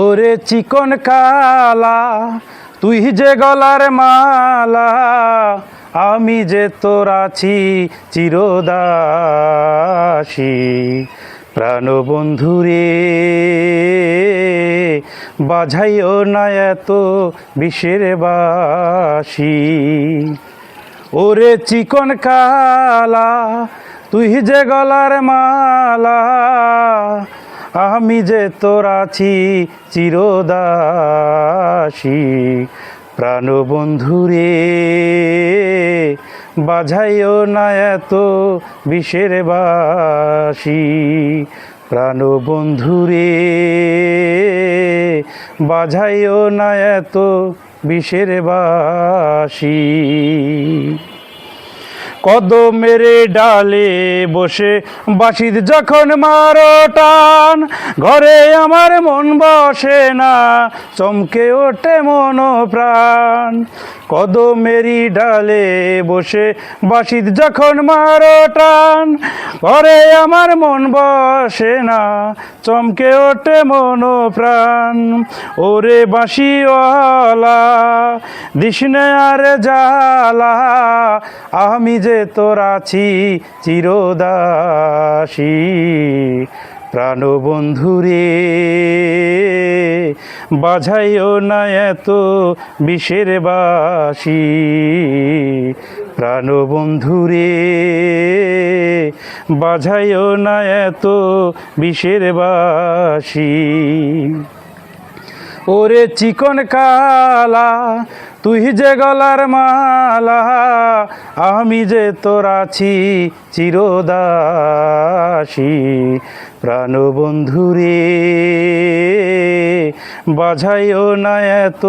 ওরে চিকন কালা, তুই যে গলার মালা, আমি যে তোর আছি চিরদাসী। প্রাণবন্ধু রে, বাঝাইও না এত বিষের বাসি। ওরে চিকন কালা, তুই যে গলার মালা আমি যে তোর আছি চিরদাসী প্রাণবন্ধু রে বাঝাইও না এত বিষের বাসি। প্রাণবন্ধু রে বাঝাইও না এত বিষের বাসি। কদমের ডালে বসে বাসির যখন মারো টান, ঘরে আমার মন বসে না, চমকে ওঠে মন প্রাণ কদমেরি ডালে বসে বাসির যখন মারো টান, ঘরে আমার মন বসে না, চমকে ওঠে মন প্রাণ ওরে বাঁশিওয়ালা দিশনে আর জালা আমি যে তোর আছি চিরদাসী প্রাণবন্ধু রে। বাঝাইও না এত বিষের বাসি প্রাণবন্ধু রে। বাঝাইও না এত বিষের বাসি। ওরে চিকন কালা তুই যে গলার মালা, আমি যে তোর আছি চিরদাসী। প্রাণবন্ধুরে বাঝাইও না এত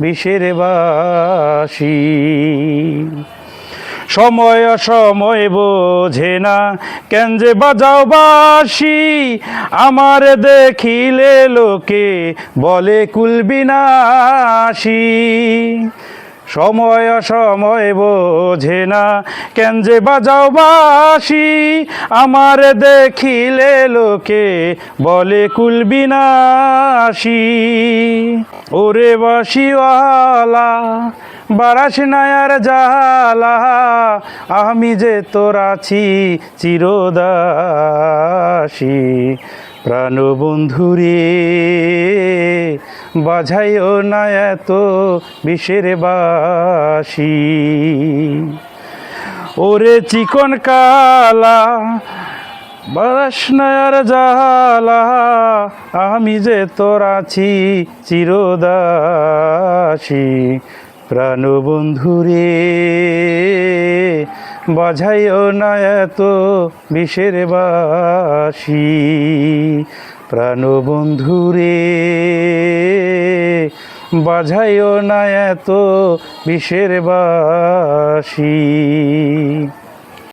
বিষের বাসি সময় সময় বোঝে না। কেন যে বাজাও বাসি আমার দেখিলে লোকে বলে কুলবিনাশি। সময় অসময় বোঝে না। কেন যে বাজাও বাসি আমার দেখিলে লোকে বলে কুলবি কুলবিনাশি ওরে বাসিওয়ালা বারাস নায়ার জালা আমি যে তোর আছি চিরদাসী। প্রাণবন্ধু রে বাঝাইও না এত বিষের বাসি। ওরে চিকন কালা বারাস নায়ার জালা আমি যে তোর আছি চিরদাসী। প্রাণবন্ধু রে বাঝাইও না এত বিষের বাসি। প্রাণবন্ধু রে বাঝাইও না এত বিষের বাসি।